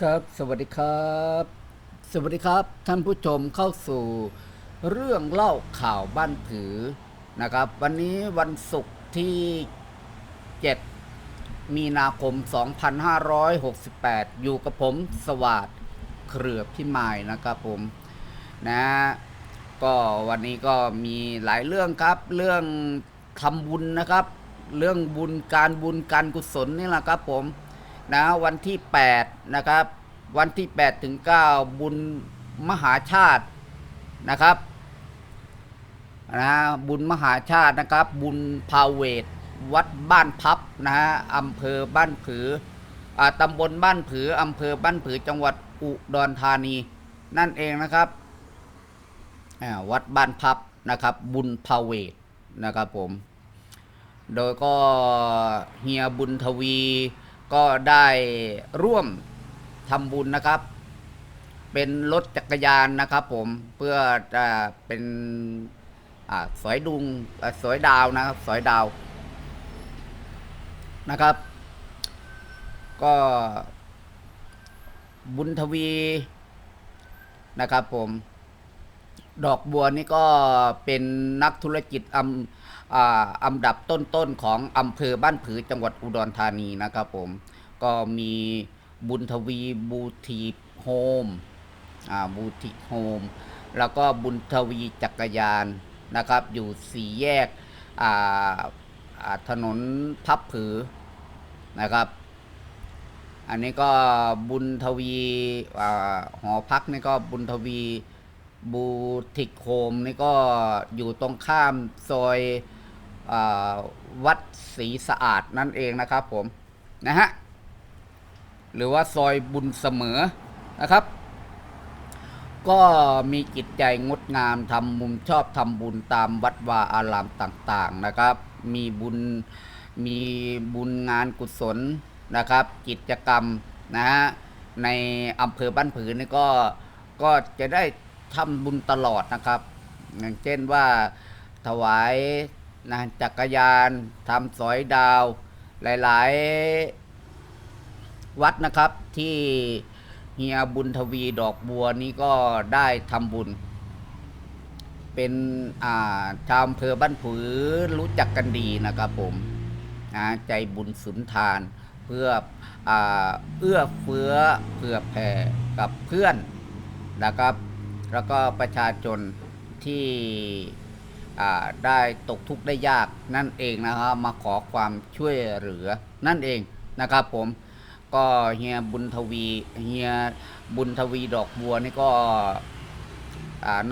ครับ สวัสดีครับ สวัสดีครับ ท่านผู้ชมเข้าสู่เรื่องเล่าข่าวบ้านผือนะครับ วันนี้วันศุกร์ที่ 7 มีนาคม 2568 อยู่กับผมสวัสดเครือพิมายนะครับผมนะก็วันนี้ก็มีหลายเรื่องครับ เรื่องทำบุญนะครับ เรื่องบุญการบุญการกุศลนี่แหละครับผม นะวันที่ 8 นะครับ วันที่ 8 ถึง 9 บุญมหาชาตินะครับนะบุญมหาชาตินะครับ บุญพาเวทวัดบ้านพับนะฮะอำเภอบ้านผืออาตำบลบ้านผืออำเภอบ้านผือจังหวัดอุดรธานี นั่นเองนะครับอ่าวัดบ้านพับนะครับ บุญพาเวทนะครับผม โดยก็เฮียบุญทวี ก็ได้ร่วมทำบุญนะครับ เป็นรถจักรยานนะครับผมเพื่อจะเป็นอ่าสอยดุงอ่าสอยดาวนะครับสอยดาวนะครับ ก็บุญทวีนะครับผม ดอกบัวนี่ก็เป็นนักธุรกิจอำ อันดับต้นๆของอำเภอบ้านผือจังหวัดอุดรธานีนะครับผม ก็มีบุญทวีบูทีโฮมอ่าบูติโฮม แล้วก็บุญทวีจักรยานนะครับ อยู่สี่แยกอ่าอ่าถนนพับผือนะครับ อันนี้ก็บุญทวีอ่าหอพักนี่ก็บุญทวีบูติกโฮมนี่ก็อยู่ตรงข้ามซอย วัดศรีสะอาดนั่นเองนะครับผมนะฮะหรือว่าซอยบุญเสมอนะครับ ก็มีจิตใจงดงามทำมุมชอบทำบุญตามวัดวาอารามต่างๆนะครับ มีบุญมีบุญงานกุศลนะครับ กิจกรรมนะฮะในอำเภอบ้านผือนี่ก็ก็จะได้ทำบุญตลอดนะครับ อย่างเช่นว่าถวาย นะจักรยานทำสอยดาว หลายๆ วัดนะครับที่เฮียบุญทวีดอกบัวนี้ก็ได้ทำบุญ เป็นอ่าชาวอำเภอบ้านผือรู้จักกันดีนะครับผมนะใจบุญสุนทาน เพื่ออาเอื้อเฟื้อเผื่อแผ่กับเพื่อนนะครับ แล้วก็ประชาชนที่ ได้ตกทุกข์ได้ยากนั่นเองนะครับมาขอความช่วยเหลือนั่นเองนะครับผมก็เฮียบุญทวีเฮียบุญทวีดอกบัวนี่ก็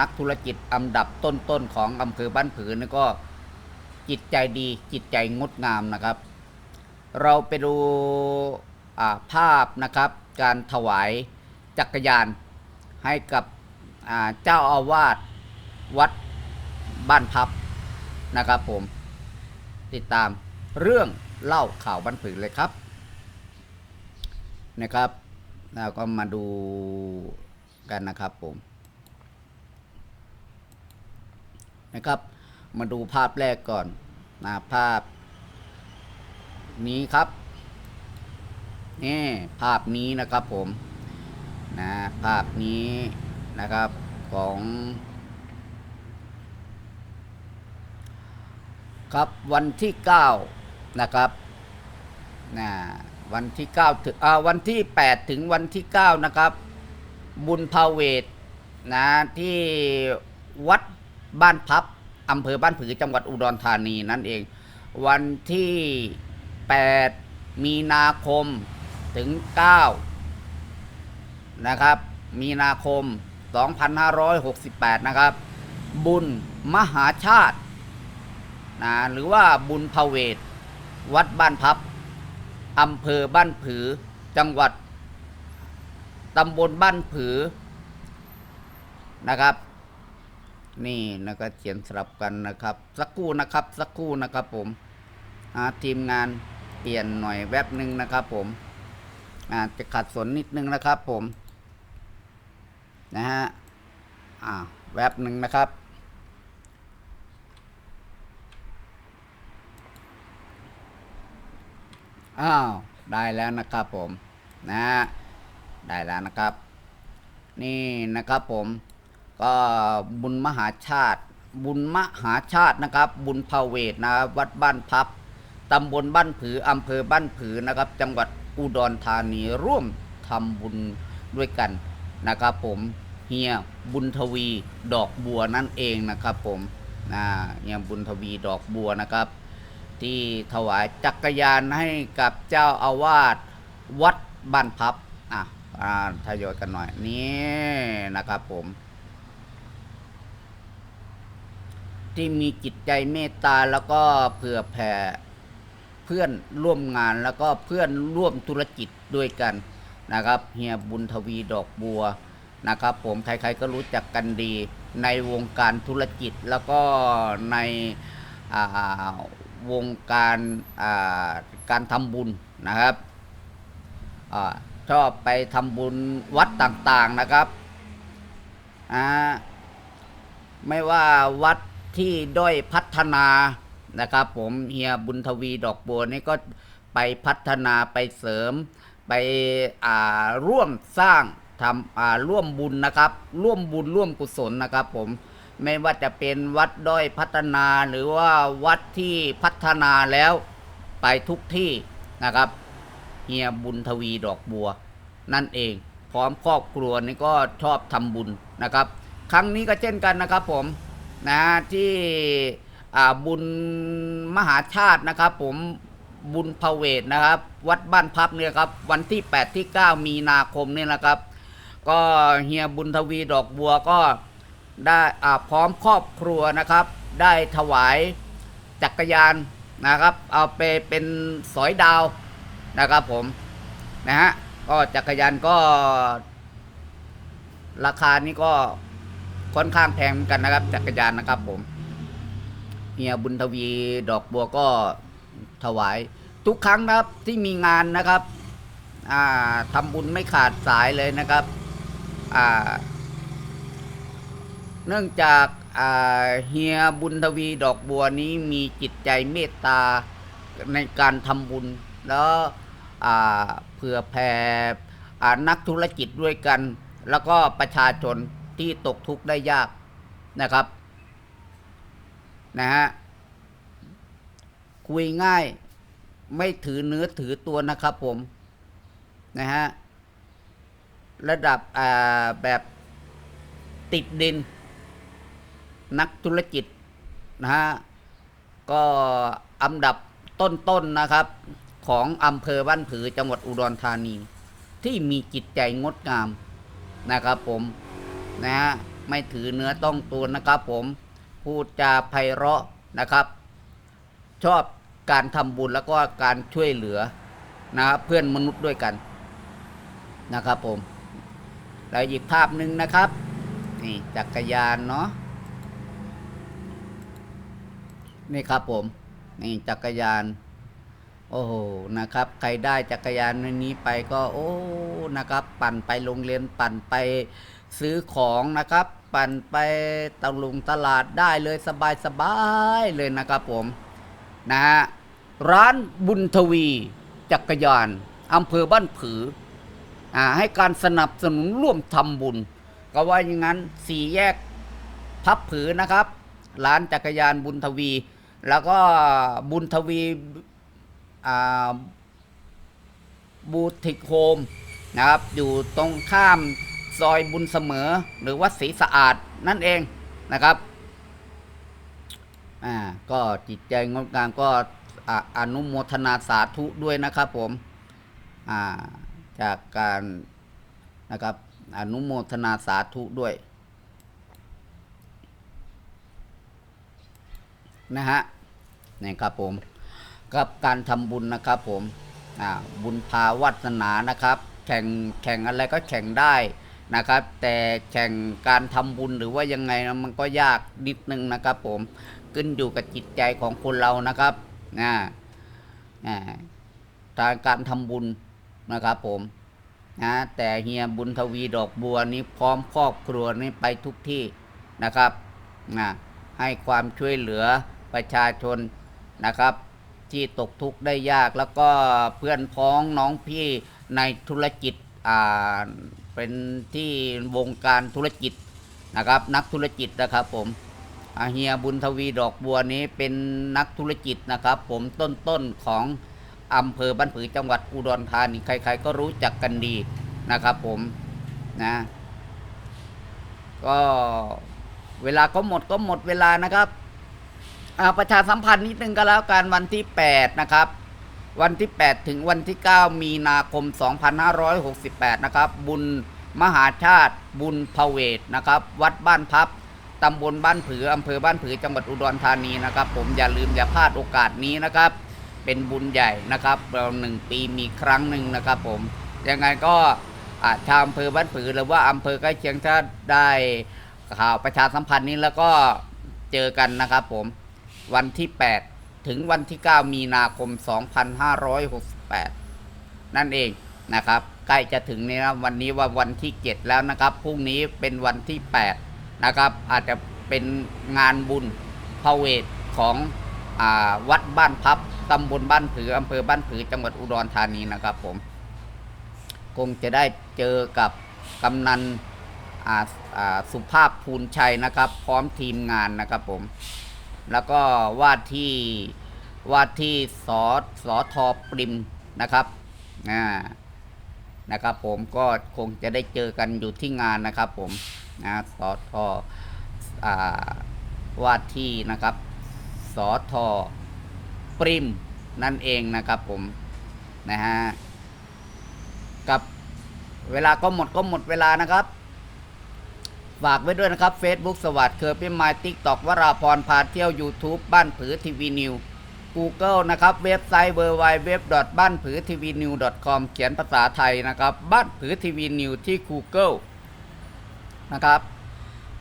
นักธุรกิจอันดับต้นๆของอำเภอบ้านผือนี่ก็จิตใจดีจิตใจงดงามนะครับ เราไปดูาภาพนะครับการถวายจักรยานให้กับเจ้าอาวาสวัด บ้านพับนะครับผม ติดตามเรื่องเล่าข่าวบ้านผือเลยครับนะครับแล้วก็มาดูกันนะครับผมนะครับ มาดูภาพแรกก่อนนะภาพ นี้ครับนี่ภาพนี้นะครับผมนะภาพนี้นะครับของ ครับวันที่9นะครับนะวันที่9ถึงอ่าวันที่ 8 ถึงวันที่ 9 นะครับ บุญพาเวทนะที่วัดบ้านพับอำเภอบ้านผือจังหวัดอุดรธานีนั่นเอง วันที่ 8 มีนาคมถึง 9 นะครับ มีนาคม 2568 นะครับ บุญมหาชาติ นะหรือว่าบุญพเวทวัดบ้านพับอำเภอบ้านผือจังหวัดตำบลบ้านผือนะครับ นี่นะก็เขียนสลับกันนะครับ สักครู่นะครับ สักครู่นะครับผมทีมงานเปลี่ยนหน่อยแวบหนึ่งนะครับ ผมอาจจะขัดสนนิดนึงนะครับ ผมนะฮะอ่าแวบหนึ่งนะครับ อ้าวได้แล้วนะครับผมนะได้แล้วนะครับ นี่นะครับผมก็บุญมหาชาติ บุญมหาชาตินะครับ บุญพาเวทนะวัดบ้านพับตำบลบ้านผืออำเภอบ้านผือนะครับ จังหวัดอุดรธานีร่วมทำบุญด้วยกันนะครับผมเฮียบุญทวีดอกบัวนั่นเองนะครับผมนะเฮียบุญทวีดอกบัวนะครับ ที่ถวายจักรยานให้กับเจ้าอาวาสวัดบ้านพับ อะอ่าทยอยกันหน่อย นี่นะครับผม ที่มีจิตใจเมตตาแล้วก็เผื่อแผ่เพื่อนร่วมงานแล้วก็เพื่อนร่วมธุรกิจด้วยกันนะครับเฮียบุญทวีดอกบัวนะครับผมใครๆก็รู้จักกันดีในวงการธุรกิจแล้วก็ในอ่า วงการการทำบุญนะครับอชอบไปทำบุญวัดต่างๆนะครับไม่ว่าวัดที่ด้อยพัฒนานะครับ ผมเฮียบุญทวีดอกบัวนี่ก็ไปพัฒนาไปเสริมไปร่วมสร้างทำร่วมบุญนะครับ ร่วมบุญร่วมกุศลนะครับผม ไม่ว่าจะเป็นวัดด้อยพัฒนาหรือว่าวัดที่พัฒนาแล้วไปทุกที่นะครับเฮียบุญทวีดอกบัว นั่นเอง พร้อมครอบครัวนี่ก็ชอบทำบุญนะครับ ครั้งนี้ก็เช่นกันนะครับผมนะที่บุญมหาชาตินะครับ ผมบุญพาเวทนะครับ วัดบ้านพับเนี่ยครับ วันที่ 8 ที่ 9 มีนาคมเนี่ยนะครับ ก็เฮียบุญทวีดอกบัวก็ ได้พร้อมครอบครัวนะครับ ได้ถวายจักรยานนะครับ เอาไปเป็นสอยดาวนะครับผมนะฮะก็จักรยานก็ ราคานี้ก็ค่อนข้างแพงเหมือนกันนะครับ จักรยานนะครับผมเฮียบุญทวีดอกบัวก็ถวาย ทุกครั้งนะครับที่มีงานนะครับ อ่าทำบุญไม่ขาดสายเลยนะครับ อ่า เนื่องจากเฮียบุญทวีดอกบัวนี้มีจิตใจเมตตาในการทำบุญ แล้วเผื่อแผ่นักธุรกิจด้วยกัน แล้วก็ประชาชนที่ตกทุกข์ได้ยากนะครับนะฮะคุยง่ายไม่ถือเนื้อถือตัวนะครับผมนะฮะระดับแบบติดดิน นักธุรกิจนะฮะก็อันดับต้นๆนนะครับ ของอำเภอบ้านผือจังหวัดอุดรธานี ที่มีจิตใจงดงามนะครับผมนะฮะไม่ถือเนื้อต้องตัวนะครับผมพูดจาไพเราะนะครับ ชอบการทำบุญแล้วก็การช่วยเหลือนะครับเพื่อนมนุษย์ด้วยกันนะครับผมแล้วอีกภาพหนึ่งนะครับ นี่จักรยานเนาะ นี่ครับผม นี่จักรยาน โอ้โหนะครับ ใครได้จักรยานนี้ไปก็โอ้นะครับ ปั่นไปโรงเรียนปั่นไปซื้อของนะครับ ปั่นไปตะลุงตลาดได้เลยสบายสบายๆเลยนะครับผมนะฮะร้านบุญทวีจักรยานอำเภอบ้านผืออ่าให้การสนับสนุนร่วมทำบุญ ก็ว่าอย่างนั้นสี่แยกพับผือนะครับ ร้านจักรยานบุญทวี แล้วก็บุญทวีบูติกโฮมนะครับ อยู่ตรงข้ามซอยบุญเสมอ หรือวัดศรีสะอาดนั่นเองนะครับอ่าก็จิตใจงดงามก็ออนุโมทนาสาธุด้วยนะครับผมอ่าจากการนะครับอนุโมทนาสาธุด้วย นะฮะนี่ครับผมกับการทำบุญนะครับผมบุญพาวัสนานะครับ แข่งแข่งอะไรก็แข่งได้นะครับ แต่แข่งการทำบุญหรือว่ายังไงนะมันก็ยากนิดนึงนะครับ ผมขึ้นอยู่กับจิตใจของคนเรานะครับนะอ่าทางการทำบุญนะครับ ผมนะแต่เฮียบุญทวีดอกบัวนี้พร้อมครอบครัวนี้ไปทุกที่นะครับนะให้ความช่วยเหลือ ประชาชนนะครับ ที่ตกทุกข์ได้ยากแล้วก็เพื่อนพ้องน้องพี่ในธุรกิจอ่าเป็นที่วงการธุรกิจนะครับ นักธุรกิจนะครับผมอาเฮียบุญทวีดอกบัวนี้เป็นนักธุรกิจนะครับ ผมต้นๆของอำเภอบ้านผือจังหวัดอุดรธานีใคร ๆ ก็รู้จักกันดีนะครับ ผมนะก็เวลาก็หมดก็หมดเวลานะครับ ประชาสัมพันธ์นิดนึงก็แล้วกันวันที่ 8 นะครับ วันที่ 8 ถึงวันที่ 9 มีนาคม 2568 นะครับ บุญมหาชาติบุญพเวทนะครับ วัดบ้านพับตำบลบ้านผืออำเภอบ้านผือจังหวัดอุดรธานีนะครับ ผมอย่าลืมอย่าพลาดโอกาสนี้นะครับ เป็นบุญใหญ่นะครับเราหนึ่งปีมีครั้งหนึ่งนะครับ ผมยังไงก็ชาวอำเภอบ้านผือหรือว่าอำเภอใกล้เคียงถ้าได้ข่าวประชาสัมพันธ์นี้แล้วก็เจอกันนะครับผม วันที่ 8 ถึงวันที่ 9 มีนาคม 2568 นั่นเองนะครับใกล้จะถึงนี้นะวันนี้ว่าวันที่ 7 แล้วนะครับพรุ่งนี้เป็นวันที่ 8 นะครับ อาจจะเป็นงานบุญพระเวทของอวัดบ้านพับตำบลบ้านผืออำเภอบ้านผือจังหวัดอุดรธานีนะครับผมคงจะได้เจอกับกำนันสุภาพภูลชัยนะครับ พร้อมทีมงานนะครับผม แล้วก็ว่าที่ว่าที่สอสอทอปริมนะครับอ่านะครับ ผมก็คงจะได้เจอกันอยู่ที่งานนะครับ ผมนะสอทออ่าว่าที่นะครับสอทอปริมนั่นเองนะครับผมนะฮะกับเวลาก็หมดก็หมดเวลานะครับ ฝากไว้ด้วยนะครับ Facebook สวัสดิ์เคอร์พี่ไมติ๊กตอกวราพรพาเที่ยว YouTube บ้านผือทีวีนิว Google นะครับ เว็บไซต์ w w w บ้านผือทีวีนิว com เขียนภาษาไทยนะครับ บ้านผือทีวีนิวที่ Google นะครับ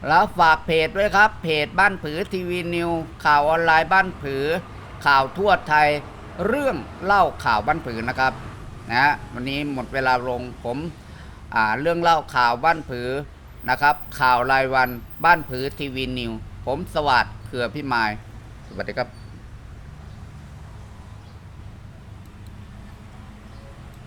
แล้วฝากเพจด้วยครับ เพจบ้านผือทีวีนิว ข่าวออนไลน์บ้านผือ ข่าวทั่วไทย เรื่องเล่าข่าวบ้านผือนะครับนะฮะวันนี้หมดเวลาลงผมอ่าเรื่องเล่าข่าวบ้านผือ นะครับ ข่าวรายวันบ้านผือทีวีนิว ผมสวัสดิ์เขือพี่ไมาย สวัสดีครับ